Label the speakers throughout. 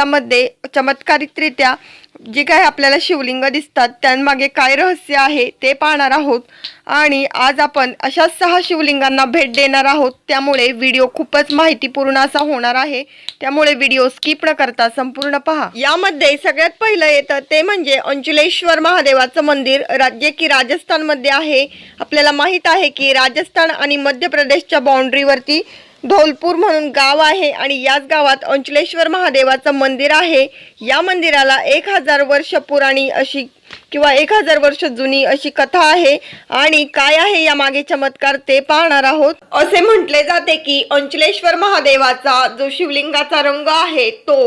Speaker 1: शेतामध्ये चमत्कारिकरित्या जे काही आपल्याला शिवलिंग दिसतात त्यांमागे काय रहस्य आहे ते पाहणार आहोत. आणि आज आपण अशा सहा शिवलिंगांना भेट देणार आहोत. त्यामुळे व्हिडिओ खूपच माहितीपूर्ण असा होणार आहे. त्यामुळे व्हिडिओ स्किप न करता संपूर्ण पहा. यामध्ये सगळ्यात पहिलं येतं ते म्हणजे अंचुलेश्वर महादेवाचं मंदिर. राज्य की राजस्थानमध्ये आहे. आपल्याला माहीत आहे की राजस्थान आणि मध्य प्रदेशच्या बाउंड्रीवरती धौलपूर म्हणून गाव आहे आणि याच गावात अंचलेश्वर महादेवाचं मंदिर आहे. या मंदिराला एक हजार वर्ष पुराणी अशी किंवा एक हजार वर्ष जुनी अशी कथा आहे. आणि काय आहे या मागे चमत्कार ते पाहणार आहोत. असे म्हटले जाते की अंचलेश्वर महादेवाचा जो शिवलिंगाचा रंग आहे तो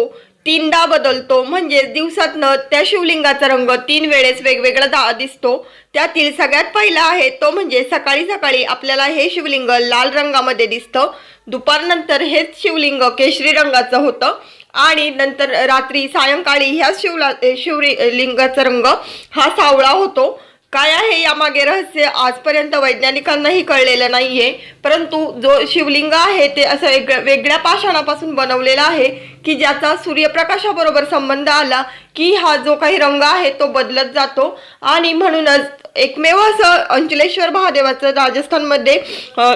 Speaker 1: तीनदा बदलतो. म्हणजे दिवसातनं त्या शिवलिंगाचा रंग तीन वेळेस वेगवेगळा दा दिसतो. त्यातील सगळ्यात पहिला आहे तो म्हणजे सकाळी सकाळी आपल्याला हे शिवलिंग लाल रंगामध्ये दिसतं. दुपारनंतर हेच शिवलिंग केशरी रंगाचं होतं. आणि नंतर रात्री सायंकाळी ह्या शिवला शिवलिंगाचा रंग हा सावळा होतो. काय आहे यामागे रहस्य? आजपर्यंत वैज्ञानिकांनाही कळलेलं नाहीये. परंतु जो शिवलिंग आहे ते असं एक वेगळ्या पाषाणापासून बनवलेला आहे की ज्याचा सूर्यप्रकाशाबरोबर संबंध आला की हा जो काही रंग आहे तो बदलत जातो. आणि म्हणूनच एकमेव असं अंचलेश्वर महादेवाचं राजस्थानमध्ये अं,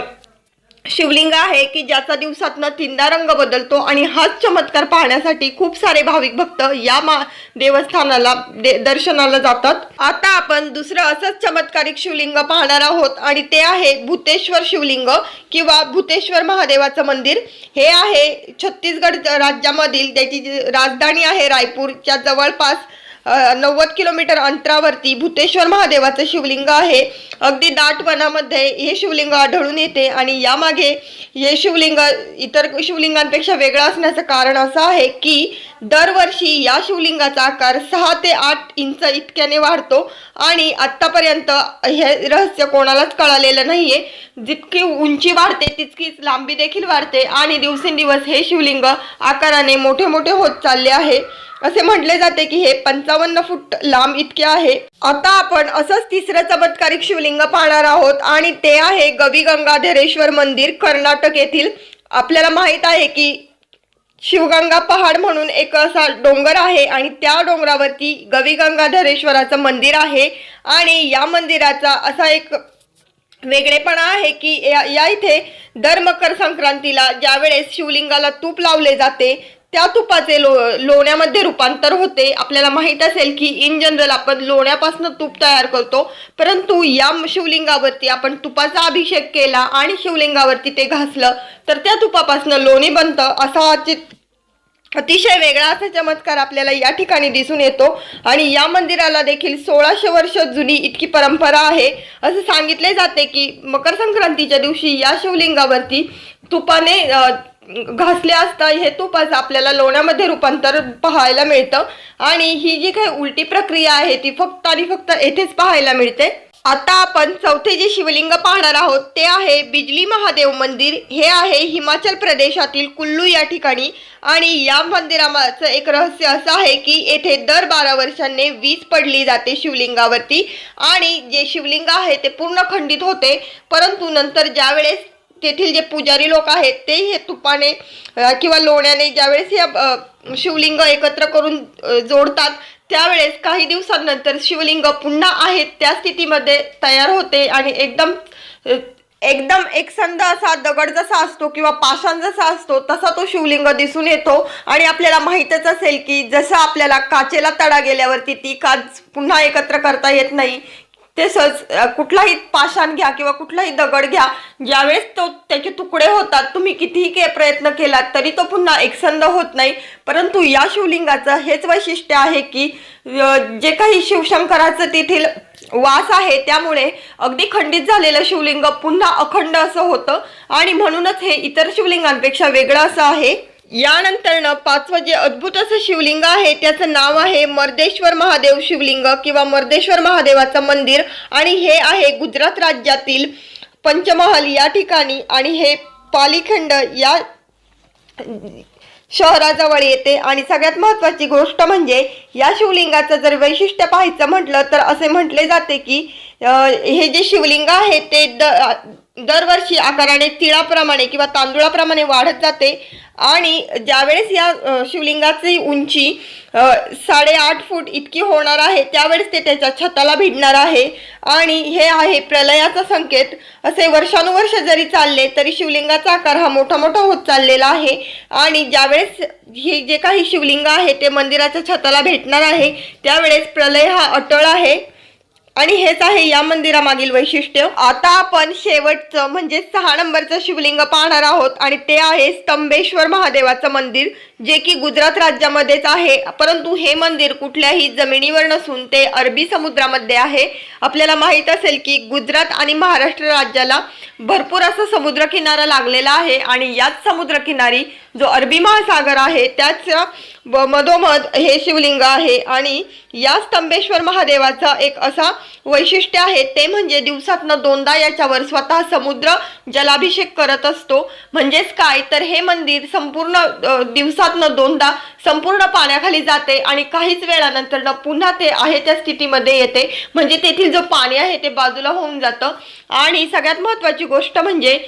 Speaker 1: शिवलिंग आहे की ज्याचा दिवसातनं तीनदा रंग बदलतो आणि हाच चमत्कार पाहण्यासाठी खूप सारे भाविक भक्त या मा देवस्थानाला दे दर्शनाला जातात. आता आपण दुसरं असंच चमत्कारिक शिवलिंग पाहणार आहोत आणि ते आहे भूतेश्वर शिवलिंग किंवा भूतेश्वर महादेवाचं मंदिर. हे आहे छत्तीसगड राज्यामधील त्याची जी राजधानी आहे रायपूरच्या जवळपास नव्वद किलोमीटर अंतरावरती भूतेश्वर महादेवाचं शिवलिंग आहे. अगदी दाट वनामध्ये हे शिवलिंग आढळून येते आणि यामागे हे शिवलिंग इतर शिवलिंगांपेक्षा वेगळं असण्याचं कारण असं आहे की दरवर्षी या शिवलिंगाचा आकार सहा ते आठ इंच इतक्याने वाढतो आणि आत्तापर्यंत हे रहस्य कोणालाच कळालेलं नाहीये. जितकी उंची वाढते तितकीच लांबी देखील वाढते आणि दिवसेंदिवस हे शिवलिंग आकाराने मोठे मोठे होत चालले आहे. असे म्हटले जाते की हे पंचावन्न फूट लांब इतके आहे. आता आपण असंच तिसरं चमत्कारिक शिवलिंग पाहणार आहोत आणि ते आहे गवी गंगाधरेश्वर मंदिर कर्नाटक येथील. आपल्याला माहीत आहे की शिवगंगा पहाड म्हणून एक असा डोंगर आहे आणि त्या डोंगरावरती गवी गंगाधरेश्वराचं मंदिर आहे. आणि या मंदिराचा असा एक वेगळेपणा आहे की या या इथे दर मकर संक्रांतीला ज्यावेळेस शिवलिंगाला तूप लावले जाते त्या तुपाचे लो लोण्यामध्ये रूपांतर होते. आपल्याला माहीत असेल की इन जनरल आपण लोण्यापासून तूप तयार करतो. परंतु या शिवलिंगावरती आपण तुपाचा अभिषेक केला आणि शिवलिंगावरती ते घासलं तर त्या तुपापासून लोणी बनतं. असा चित अतिशय वेगळा असा चमत्कार आपल्याला या ठिकाणी दिसून येतो. आणि या मंदिराला देखील सोळाशे वर्ष जुनी इतकी परंपरा आहे. असं सांगितले जाते की मकर संक्रांतीच्या दिवशी या शिवलिंगावरती तुपाने घासले असता हे तुपाचं आपल्याला लोण्यामध्ये रूपांतर पाहायला मिळतं. आणि ही जी काही उलटी प्रक्रिया आहे ती फक्त आणि फक्त येथेच पाहायला मिळते. आता आपण चौथे जे शिवलिंग पाहणार आहोत ते आहे बिजली महादेव मंदिर. हे आहे हिमाचल प्रदेशातील कुल्लू या ठिकाणी. आणि या मंदिराचं एक रहस्य असं आहे की येथे दर बारा वर्षांनी वीज पडली जाते शिवलिंगावरती. आणि जे शिवलिंग आहे ते पूर्ण खंडित होते. परंतु नंतर ज्यावेळेस तेथील जे पुजारी लोक आहेत तेही हे तुपाने किंवा लोण्याने ज्यावेळेस हे शिवलिंग एकत्र करून जोडतात त्यावेळेस काही दिवसांनंतर शिवलिंग पुन्हा आहेत त्या स्थितीमध्ये तयार होते आणि एकदम एकदम एकसंध असा दगड जसा असतो किंवा पाषाण जसा असतो तसा तो शिवलिंग दिसून येतो आणि आपल्याला माहीतच असेल की जसं आपल्याला काचेला तडा गेल्यावरती ती काच पुन्हा एकत्र करता येत नाही ते सहज कुठलाही पाषाण घ्या किंवा कुठलाही दगड घ्या ज्यावेळेस तो त्याचे तुकडे होतात तुम्ही कितीही के प्रयत्न केलात तरी तो पुन्हा एकसंध होत नाही. परंतु या शिवलिंगाचं हेच वैशिष्ट्य आहे की जे काही शिवशंकराचं तेथील वास आहे त्यामुळे अगदी खंडित झालेलं शिवलिंग पुन्हा अखंड असं होतं. आणि म्हणूनच हे इतर शिवलिंगांपेक्षा वेगळं असं आहे. यानंतरनं पाचवं जे अद्भुत असं शिवलिंग आहे त्याचं नाव आहे मर्देश्वर महादेव शिवलिंग किंवा मर्देश्वर महादेवाचं मंदिर. आणि हे आहे गुजरात राज्यातील पंचमहल या ठिकाणी. आणि हे पालीखंड या शहराजवळ येते. आणि सगळ्यात महत्त्वाची गोष्ट म्हणजे या शिवलिंगाचं जर वैशिष्ट्य पाहायचं म्हटलं तर असे म्हटले जाते की हे जे शिवलिंग आहे ते द दरवर्षी आकाराने तिळाप्रमाणे किंवा तांदुळाप्रमाणे वाढत जाते. आणि ज्यावेळेस या शिवलिंगाची उंची साडेआठ फूट इतकी होणार आहे त्यावेळेस ते त्याच्या छताला भिडणार आहे. आणि हे आहे प्रलयाचा संकेत. असे वर्षानुवर्ष जरी चालले तरी शिवलिंगाचा आकार हा मोठा मोठा होत चाललेला आहे. आणि ज्यावेळेस हे जे काही शिवलिंग आहे ते मंदिराच्या छताला भेटणार आहे त्यावेळेस प्रलय हा अटळ आहे. आणि हेच आहे या मंदिरामागील वैशिष्ट्य. आता आपण शेवटचं म्हणजे सहा नंबरचं शिवलिंग पाहणार आहोत आणि ते आहे स्तंभेश्वर महादेवाचं मंदिर जे की गुजरात राज्यामध्येच आहे. परंतु हे मंदिर कुठल्याही जमिनीवर नसून ते अरबी समुद्रामध्ये आहे. आपल्याला माहीत असेल की गुजरात आणि महाराष्ट्र राज्याला भरपूर असा समुद्रकिनारा लागलेला आहे आणि याच समुद्रकिनारी जो अरबी महासागर आहे त्याच व मधोमध हे शिवलिंग आहे. आणि या स्तंभेश्वर महादेवाचा एक असा वैशिष्ट्य आहे ते म्हणजे दिवसातनं दोनदा याच्यावर स्वतः समुद्र जलाभिषेक करत असतो. म्हणजेच काय तर हे मंदिर संपूर्ण दिवसातनं दोनदा संपूर्ण पाण्याखाली जाते आणि काहीच वेळानंतर पुन्हा ते आहे त्या स्थितीमध्ये येते. म्हणजे तेथील जो पाणी आहे ते बाजूला होऊन जातं. आणि सगळ्यात महत्त्वाची गोष्ट म्हणजे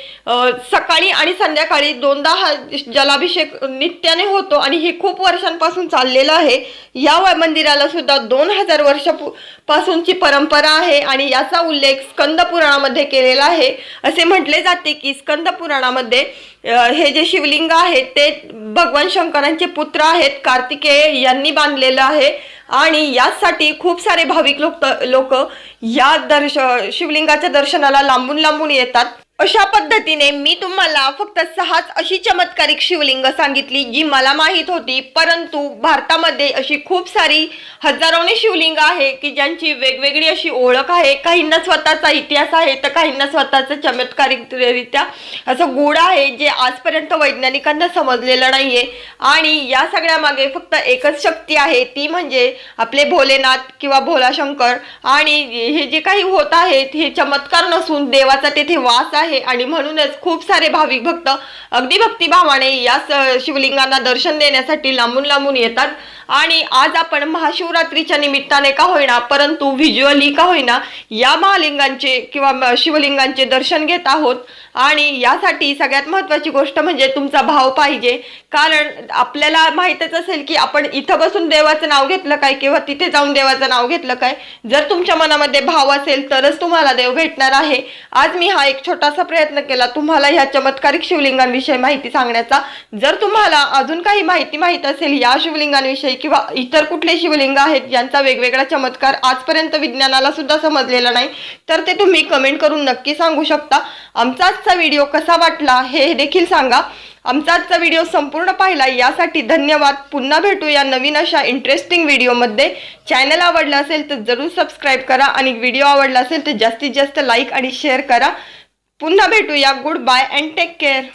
Speaker 1: सकाळी आणि संध्याकाळी दोनदा हा जलाभिषेक नित्याने होतो आणि हे खूप वर्षांपासून चाललेलं आहे. या व- मंदिराला सुद्धा दोन हजार वर्षापासूनची परंपरा आहे आणि याचा उल्लेख स्कंद पुराणामध्ये केलेला आहे. असे म्हटले जाते की स्कंद पुराणामध्ये हे जे शिवलिंग आहे ते भगवान शंकरांचे पुत्र आहेत. कार्तिकेय यांनी बांधलेलं आहे. आणि याचसाठी खूप सारे भाविक लोक लोक या दर्श शिवलिंगाच्या दर्शनाला लांबून लांबून येतात. अशा पद्धतीने मी तुम्हाला फक्त सहाच अशी चमत्कारिक शिवलिंग सांगितली जी मला माहीत होती. परंतु भारतामध्ये अशी खूप सारी हजारोने शिवलिंग आहे की ज्यांची वेगवेगळी अशी ओळख आहे. काहींना स्वतःचा इतिहास आहे तर काहींना स्वतःचं चमत्कारिकरित्या असं गुढ आहे जे आजपर्यंत वैज्ञानिकांना समजलेलं नाहीये. आणि या सगळ्यामागे फक्त एकच शक्ती आहे ती म्हणजे आपले भोलेनाथ किंवा भोलाशंकर. आणि हे जे काही होत आहेत हे चमत्कार नसून देवाचा तेथे वास आहे. आणि म्हणूनच खूप सारे भाविक भक्त अगदी भक्तिभावाने या शिवलिंगांना दर्शन देण्यासाठी लांबून लांबून येतात. आणि आज आपण महाशिवरात्रीच्या निमित्ताने का होईना परंतु व्हिज्युअली का होईना या महालिंगांचे किंवा शिवलिंगांचे दर्शन घेत आहोत. आणि यासाठी सगळ्यात महत्त्वाची गोष्ट म्हणजे तुमचा भाव पाहिजे. कारण आपल्याला माहीतच असेल की आपण इथं बसून देवाचं नाव घेतलं काय किंवा तिथे जाऊन देवाचं नाव घेतलं काय? जर तुमच्या मनामध्ये भाव असेल तरच तुम्हाला देव भेटणार आहे. आज मी हा एक छोटासा प्रयत्न केला. तुम्हाला ह्या चमत्कारिक शिवलिंगांविषयी माहिती सांगण्याचा. जर तुम्हाला अजून काही माहिती माहीत असेल या शिवलिंगांविषयी किंवा इतर कुठले शिवलिंग आहेत ज्यांचा वेगवेगळा चमत्कार आजपर्यंत विज्ञानाला सुद्धा समजलेला नाही तर ते तुम्ही कमेंट करून नक्की सांगू शकता. आमचा आजचा व्हिडिओ कसा वाटला हे देखील सांगा. आमचा आजचा व्हिडिओ संपूर्ण पाहिला. यासाठी धन्यवाद. पुन्हा भेटू या नवीन अशा इंटरेस्टिंग व्हिडिओमध्ये चॅनल आवडला असेल तर जरूर सबस्क्राईब करा आणि व्हिडिओ आवडला असेल तर जास्तीत जास्त लाईक आणि शेअर करा. पुन्हा भेटूया good bye and take care